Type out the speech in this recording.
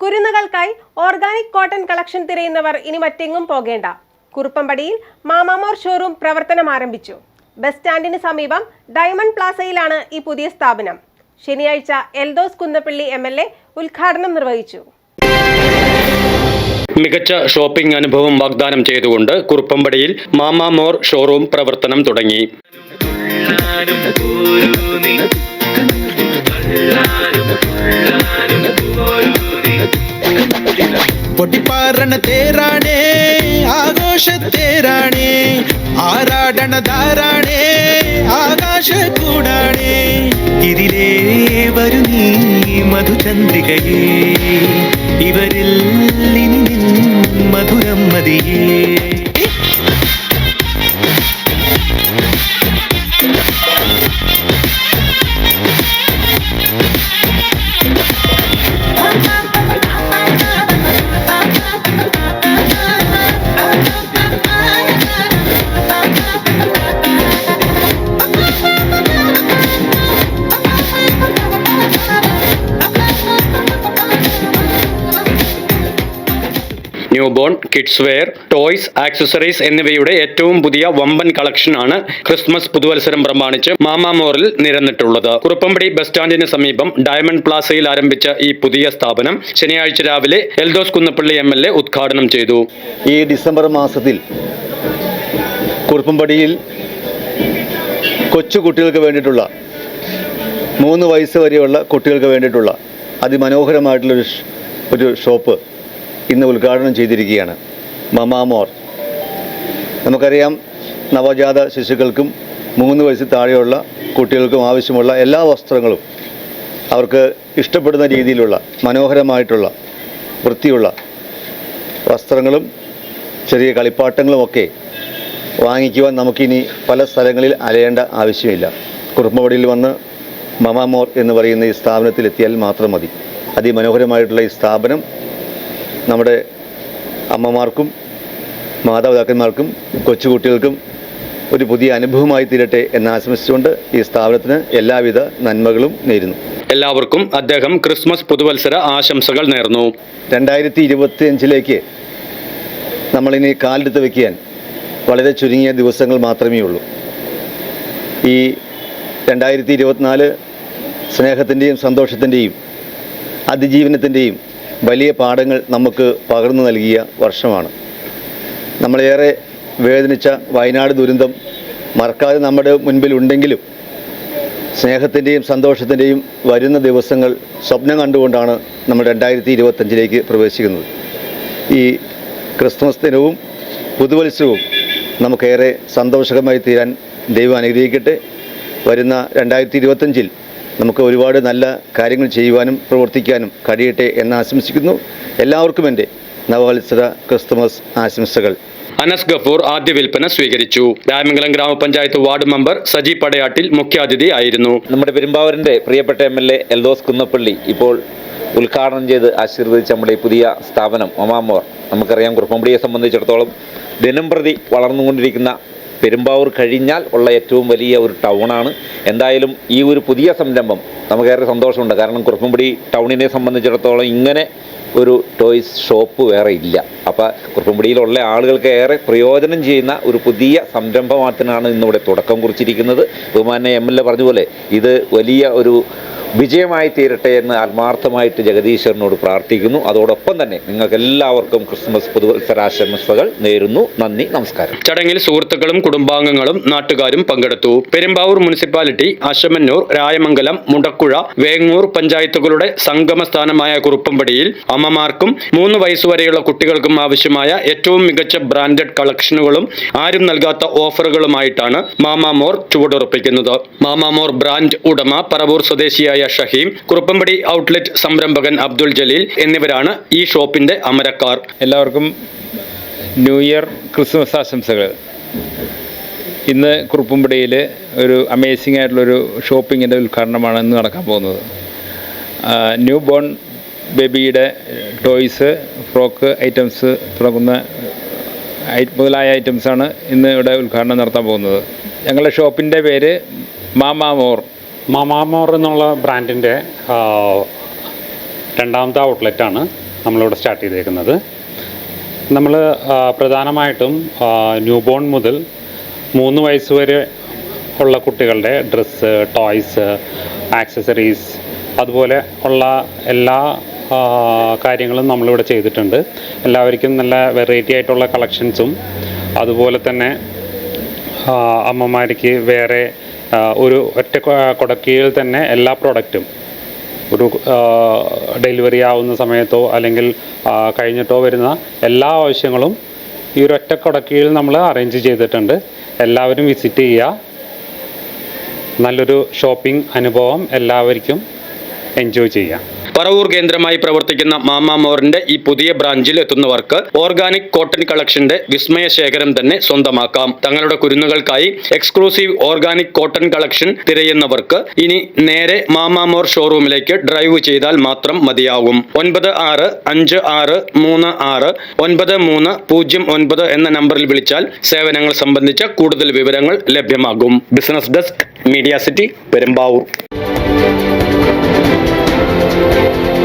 കുരുന്നുകൾക്കായി organic cotton collection തിരയുന്നവർ ഇനി മറ്റെങ്ങും പോകേണ്ട. കുറുപ്പമ്പടിയിൽ മാമാമോർ ഷോറൂം പ്രവർത്തനം ആരംഭിച്ചു. ബസ് സ്റ്റാൻഡിന് സമീപം ഡയമണ്ട് പ്ലാസയിലാണ് ഈ പുതിയ സ്ഥാപനം. ശനിയാഴ്ച Eldhose Kunnappilly M L A ഉദ്ഘാടനം നിർവഹിച്ചു. മികച്ച ഷോപ്പിംഗ് അനുഭവം വാഗ്ദാനം ചെയ്തുകൊണ്ട് കുറുപ്പമ്പടിയിൽ മാമാമോർ ഷോറൂം പ്രവർത്തനം തുടങ്ങി. പൊട്ടിപ്പാറണ തേരാണേ ആഘോഷത്തേരാണേ ആരാടണ ധാരാണേ ആകാശ കൂടാണേ. ഇതിലേ വരു നീ മധുചന്ദ്രികയേ ഇവരിൽ newborn kids wear toys accessories എന്നിവയുടെ ഏറ്റവും പുതിയ വമ്പൻ കളക്ഷനാണ് ക്രിസ്മസ് പുതുവത്സരം പ്രമാണിച്ച് മാമാമോറിൽ നിരന്നിട്ടുള്ളത്. കുറുപ്പമ്പടി ബസ് സ്റ്റാൻഡിന് സമീപം ഡയമണ്ട് പ്ലാസയിൽ ആരംഭിച്ച ഈ പുതിയ സ്ഥാപനം ശനിയാഴ്ച രാവിലെ Eldhose Kunnappilly M L A ഉദ്ഘാടനം ചെയ്തു. ഈ ഡിസംബർ മാസത്തിൽ കുറുപ്പമ്പടിയിൽ കൊച്ചു കുട്ടികൾക്ക് വേണ്ടിയിട്ടുള്ള മൂന്ന് വയസ്സ് വരെയുള്ള കുട്ടികൾക്ക് വേണ്ടിയിട്ടുള്ള അതിമനോഹരമായിട്ടുള്ളൊരു ഒരു ഷോപ്പ് ഇന്ന് ഉദ്ഘാടനം ചെയ്തിരിക്കുകയാണ് മമാമോർ. നമുക്കറിയാം നവജാത ശിശുക്കൾക്കും മൂന്ന് വയസ്സിൽ താഴെയുള്ള കുട്ടികൾക്കും ആവശ്യമുള്ള എല്ലാ വസ്ത്രങ്ങളും അവർക്ക് ഇഷ്ടപ്പെടുന്ന രീതിയിലുള്ള മനോഹരമായിട്ടുള്ള വൃത്തിയുള്ള വസ്ത്രങ്ങളും ചെറിയ കളിപ്പാട്ടങ്ങളുമൊക്കെ വാങ്ങിക്കുവാൻ നമുക്കിനി പല സ്ഥലങ്ങളിൽ അലയേണ്ട ആവശ്യമില്ല. കുറുമ്പവടിയിൽ വന്ന് മമാമോർ എന്ന് പറയുന്ന ഈ സ്ഥാപനത്തിലെത്തിയാൽ മാത്രം മതി. അതിമനോഹരമായിട്ടുള്ള ഈ സ്ഥാപനം നമ്മുടെ അമ്മമാർക്കും മാതാപിതാക്കന്മാർക്കും കൊച്ചുകുട്ടികൾക്കും ഒരു പുതിയ അനുഭവമായി തീരട്ടെ എന്ന് ആശംസിച്ചുകൊണ്ട് ഈ സ്ഥാപനത്തിന് എല്ലാവിധ നന്മകളും നേരുന്നു. എല്ലാവർക്കും അദ്ദേഹം ക്രിസ്മസ് പുതുവത്സര ആശംസകൾ നേർന്നു. രണ്ടായിരത്തി ഇരുപത്തി അഞ്ചിലേക്ക് നമ്മളിനി കാലെടുത്ത് വയ്ക്കാൻ വളരെ ചുരുങ്ങിയ ദിവസങ്ങൾ മാത്രമേ ഉള്ളൂ. ഈ രണ്ടായിരത്തി ഇരുപത്തിനാല് സ്നേഹത്തിന്റെയും സന്തോഷത്തിന്റെയും അതിജീവനത്തിന്റെയും വലിയ പാഠങ്ങൾ നമുക്ക് പകർന്നു നൽകിയ വർഷമാണ്. നമ്മളേറെ വേദനിച്ച വയനാട് ദുരന്തം മറക്കാതെ നമ്മുടെ മുൻപിൽ ഉണ്ടെങ്കിലും സ്നേഹത്തിന്റെയും സന്തോഷത്തിന്റെയും വരുന്ന ദിവസങ്ങൾ സ്വപ്നം കണ്ടുകൊണ്ടാണ് നമ്മൾ രണ്ടായിരത്തി ഇരുപത്തഞ്ചിലേക്ക് പ്രവേശിക്കുന്നത്. ഈ ക്രിസ്മസ് ദിനവും പുതുവത്സരവും നമുക്കേറെ സന്തോഷകരമായി തീരാൻ ദൈവം അനുഗ്രഹിക്കട്ടെ. വരുന്ന രണ്ടായിരത്തി ഇരുപത്തഞ്ചിൽ നമുക്ക് ഒരുപാട് നല്ല കാര്യങ്ങൾ ചെയ്യുവാനും പ്രവർത്തിക്കാനും കഴിയട്ടെ എന്ന് ആശംസിക്കുന്നു. എല്ലാവർക്കും എന്റെ നവവത്സര ക്രിസ്തുമസ് ആശംസകൾ. അനസ് ഗഫൂർ ആദ്യ വിൽപ്പന സ്വീകരിച്ചു. രാമംഗലം ഗ്രാമപഞ്ചായത്ത് വാർഡ് മെമ്പർ സജി പടയാട്ടിൽ മുഖ്യാതിഥി ആയിരുന്നു നമ്മുടെ പെരുമ്പാവൂരിന്റെ പ്രിയപ്പെട്ട M L A Eldhose Kunnappilly ഇപ്പോൾ ഉദ്ഘാടനം ചെയ്ത് ആശീർവദിച്ച നമ്മുടെ ഈ പുതിയ സ്ഥാപനം മമാമോർ നമുക്കറിയാം കുറുപ്പമ്പടിയെ സംബന്ധിച്ചിടത്തോളം ദിനം പ്രതി വളർന്നുകൊണ്ടിരിക്കുന്ന പെരുമ്പാവൂർ കഴിഞ്ഞാൽ ഉള്ള ഏറ്റവും വലിയ ഒരു ടൗണാണ്. എന്തായാലും ഈ ഒരു പുതിയ സംരംഭം നമുക്കേറെ സന്തോഷമുണ്ട്. കാരണം കുറുപ്പമ്പടി ടൗണിനെ സംബന്ധിച്ചിടത്തോളം ഇങ്ങനെ ഒരു ടോയ്സ് ഷോപ്പ് വേറെ ഇല്ല. അപ്പോൾ കുറുപ്പമ്പടിയിലുള്ള ആളുകൾക്ക് ഏറെ പ്രയോജനം ചെയ്യുന്ന ഒരു പുതിയ സംരംഭമാത്തിനാണ് ഇന്നിവിടെ തുടക്കം കുറിച്ചിരിക്കുന്നത്. ബഹുമാനെ എം എൽ എ പറഞ്ഞ ഇത് വലിയ ഒരു വിജയമായി തീരട്ടെ എന്ന് ആത്മാർത്ഥമായിട്ട് ജഗദീശ്വരനോട് പ്രാർത്ഥിക്കുന്നു. അതോടൊപ്പം തന്നെ നിങ്ങൾക്ക് എല്ലാവർക്കും ക്രിസ്മസ് പുതുവത്സരാശംസകൾ നേരുന്നു. നന്ദി നമസ്കാരം. ചടങ്ങിൽ സുഹൃത്തുക്കളും കുടുംബാംഗങ്ങളും നാട്ടുകാരും പങ്കെടുത്തു. പെരുമ്പാവൂർ മുനിസിപ്പാലിറ്റി അശമന്നൂർ രായമംഗലം മുടക്കുഴ വേങ്ങൂർ പഞ്ചായത്തുകളുടെ സംഗമ സ്ഥാനമായ കുറുപ്പമ്പടിയിൽ അമ്മമാർക്കും മൂന്ന് വയസ്സുവരെയുള്ള കുട്ടികൾക്കും ആവശ്യമായ ഏറ്റവും മികച്ച ബ്രാൻഡഡ് കളക്ഷനുകളും ആരും നൽകാത്ത ഓഫറുകളുമായിട്ടാണ് മാമാമോർ ചുവടുറപ്പിക്കുന്നത്. മാമാമോർ ബ്രാൻഡ് ഉടമ പറവൂർ സ്വദേശിയായ ഷഹീം കുറുപ്പമ്പടി ഔട്ട്ലെറ്റ് സംരംഭകൻ അബ്ദുൾ ജലീൽ എന്നിവരാണ് ഈ ഷോപ്പിന്റെ അമരക്കാർ. എല്ലാവർക്കും ന്യൂ ഇയർ ക്രിസ്മസ് ആശംസകൾ. ഇന്ന് കുറുപ്പുംപടിയിൽ ഒരു അമേസിംഗ് ആയിട്ടുള്ളൊരു ഷോപ്പിങ്ങിന്റെ ഉദ്ഘാടനമാണ് ഇന്ന് നടക്കാൻ പോകുന്നത്. ന്യൂ ബോൺ ബേബിയുടെ ടോയ്സ് ഫ്രോക്ക് ഐറ്റംസ് തുടങ്ങുന്ന മുതലായ ഐറ്റംസാണ് ഇന്ന് ഇവിടെ ഉദ്ഘാടനം നടത്താൻ പോകുന്നത്. ഞങ്ങളുടെ ഷോപ്പിന്റെ പേര് മാമാമോർ മാമാമോർ എന്നുള്ള ബ്രാൻഡിന്റെ രണ്ടാമത്തെ ഔട്ട്ലെറ്റാണ് നമ്മളിവിടെ സ്റ്റാർട്ട് ചെയ്തേക്കുന്നത്. നമ്മൾ പ്രധാനമായിട്ടും ന്യൂ ബോൺ മുതൽ മൂന്ന് വയസ്സ് വരെ ഉള്ള കുട്ടികളുടെ ഡ്രസ്സ് ടോയ്സ് ആക്സസറീസ് അതുപോലെ ഉള്ള എല്ലാ കാര്യങ്ങളും നമ്മളിവിടെ ചെയ്തിട്ടുണ്ട്. എല്ലാവർക്കും നല്ല വെറൈറ്റി ആയിട്ടുള്ള കളക്ഷൻസും അതുപോലെ തന്നെ അമ്മമാർക്ക് വേറെ ഒരു ഒറ്റ കൊടക്കിയിൽ തന്നെ എല്ലാ പ്രോഡക്റ്റും ഒരു ഡെലിവറി ആവുന്ന സമയത്തോ അല്ലെങ്കിൽ കഴിഞ്ഞിട്ടോ വരുന്ന എല്ലാ ആവശ്യങ്ങളും ഈ ഒരു ഒറ്റ കൊടക്കിയിൽ നമ്മൾ അറേഞ്ച് ചെയ്തിട്ടുണ്ട്. എല്ലാവരും വിസിറ്റ് ചെയ്യുക. നല്ലൊരു ഷോപ്പിംഗ് അനുഭവം എല്ലാവർക്കും എൻജോയ് ചെയ്യാം പറവൂർ കേന്ദ്രമായി പ്രവർത്തിക്കുന്ന മാമാമോറിന്റെ ഈ പുതിയ ബ്രാഞ്ചിൽ എത്തുന്നവർക്ക് ഓർഗാനിക് കോട്ടൺ കളക്ഷന്റെ വിസ്മയ ശേഖരം തന്നെ സ്വന്തമാക്കാം. തങ്ങളുടെ കുരുന്നുകൾക്കായി എക്സ്ക്ലൂസീവ് ഓർഗാനിക് കോട്ടൺ കളക്ഷൻ തിരയുന്നവർക്ക് ഇനി നേരെ മാമാമോർ ഷോറൂമിലേക്ക് ഡ്രൈവ് ചെയ്താൽ മാത്രം മതിയാകും ഒൻപത് ആറ് അഞ്ച് ആറ് മൂന്ന് ആറ് ഒൻപത് മൂന്ന് പൂജ്യം ഒൻപത് എന്ന നമ്പറിൽ വിളിച്ചാൽ സേവനങ്ങൾ സംബന്ധിച്ച കൂടുതൽ വിവരങ്ങൾ ലഭ്യമാകും. Business desk media city Perumbavoor. Música